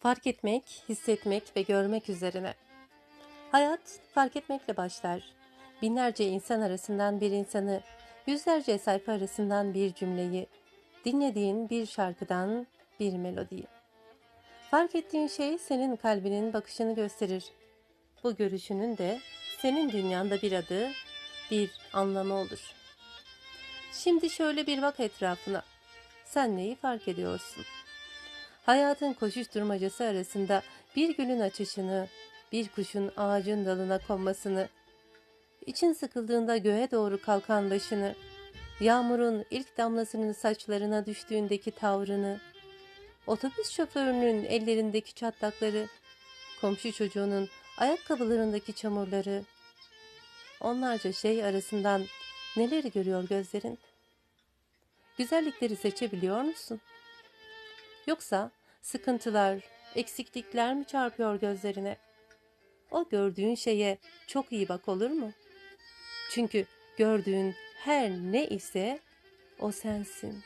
Fark etmek, hissetmek ve görmek üzerine. Hayat fark etmekle başlar. Binlerce insan arasından bir insanı, yüzlerce sayfa arasından bir cümleyi, dinlediğin bir şarkıdan bir melodiyi. Fark ettiğin şey senin kalbinin bakışını gösterir. Bu görüşünün de senin dünyanda bir adı, bir anlamı olur. Şimdi şöyle bir bak etrafına. Sen neyi fark ediyorsun? Hayatın koşuşturmacası arasında bir gülün açışını, bir kuşun ağacın dalına konmasını, için sıkıldığında göğe doğru kalkan başını, yağmurun ilk damlasının saçlarına düştüğündeki tavrını, otobüs şoförünün ellerindeki çatlakları, komşu çocuğunun ayakkabılarındaki çamurları, onlarca şey arasından neleri görüyor gözlerin? Güzellikleri seçebiliyor musun? Yoksa sıkıntılar, eksiklikler mi çarpıyor gözlerine? O gördüğün şeye çok iyi bak olur mu? Çünkü gördüğün her ne ise o sensin.